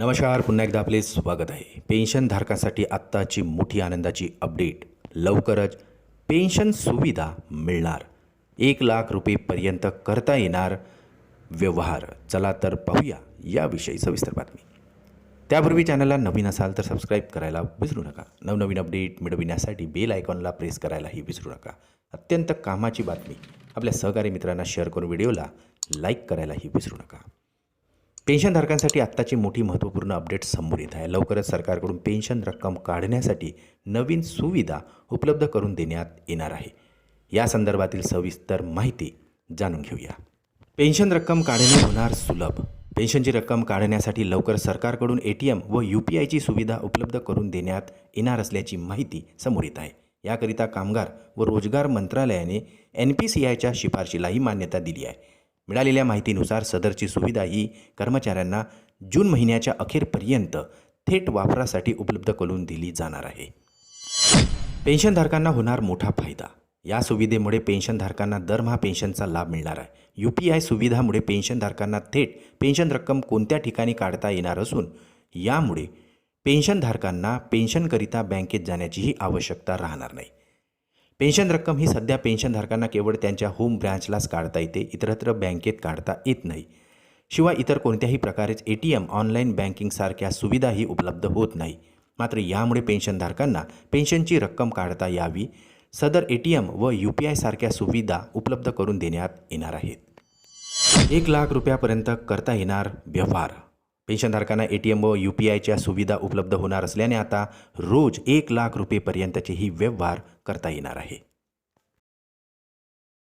नमस्कार पुन्हा एकदा आपले स्वागत आहे. पेन्शनधारकासाठी आत्ताची मोठी आनंदाची अपडेट लवकरच पेन्शन सुविधा मिळणार. एक लाख रुपयेपर्यंत करता येणार व्यवहार. चला तर पाहूया याविषयी सविस्तर बातमी. त्यापूर्वी चॅनलला नवीन असाल तर सबस्क्राईब करायला विसरू नका. नवनवीन अपडेट मिळविण्यासाठी बेल आयकॉनला प्रेस करायलाही विसरू नका. अत्यंत कामाची बातमी. आपल्या सहकारी मित्रांना शेअर करून व्हिडिओला लाईक करायलाही विसरू नका. पेन्शनधारकांसाठी आत्ताची मोठी महत्त्वपूर्ण अपडेट समोर येत आहे. लवकरच सरकारकडून पेन्शन रक्कम काढण्यासाठी नवीन सुविधा उपलब्ध करून देण्यात येणार आहे. या संदर्भातील सविस्तर माहिती जाणून घेऊया. पेन्शन रक्कम काढणे होणार सुलभ. पेन्शनची रक्कम काढण्यासाठी लवकर सरकारकडून ए टी एम व यू पी आयची सुविधा उपलब्ध करून देण्यात येणार असल्याची माहिती समोर येत आहे. याकरिता कामगार व रोजगार मंत्रालयाने एन पी सी आयच्या शिफारशीलाही मान्यता दिली आहे. मिळालेल्या माहितीनुसार सदरची सुविधा ही कर्मचाऱ्यांना जून महिन्याच्या अखेरपर्यंत थेट वापरासाठी उपलब्ध करून दिली जाणार आहे. पेन्शनधारकांना होणार मोठा फायदा. या सुविधेमुळे पेन्शनधारकांना दरमहा पेन्शनचा लाभ मिळणार आहे. यू पी आय सुविधामुळे पेन्शनधारकांना थेट पेन्शन रक्कम कोणत्या ठिकाणी काढता येणार असून यामुळे पेन्शनधारकांना पेन्शनकरिता बँकेत जाण्याचीही आवश्यकता राहणार नाही. पेन्शन रक्कम ही सध्या पेन्शनधारकांना केवळ त्यांच्या होम ब्रँचलाच काढता येते इतरत्र बँकेत काढता येत नाही. शिवाय इतर कोणत्याही प्रकारेच ए टी एम ऑनलाईन बँकिंगसारख्या सुविधाही उपलब्ध होत नाही. मात्र यामुळे पेन्शनधारकांना पेन्शनची रक्कम काढता यावी सदर ए टी एम व यू पी आयसारख्या सुविधा उपलब्ध करून देण्यात येणार आहेत. एक लाख रुपयापर्यंत करता येणार व्यवहार. पेन्शनधारकांना ए टी एम व यू पी आयच्या सुविधा उपलब्ध होणार असल्याने आता रोज एक लाख रुपयेपर्यंतचेही व्यवहार करता येणार आहे.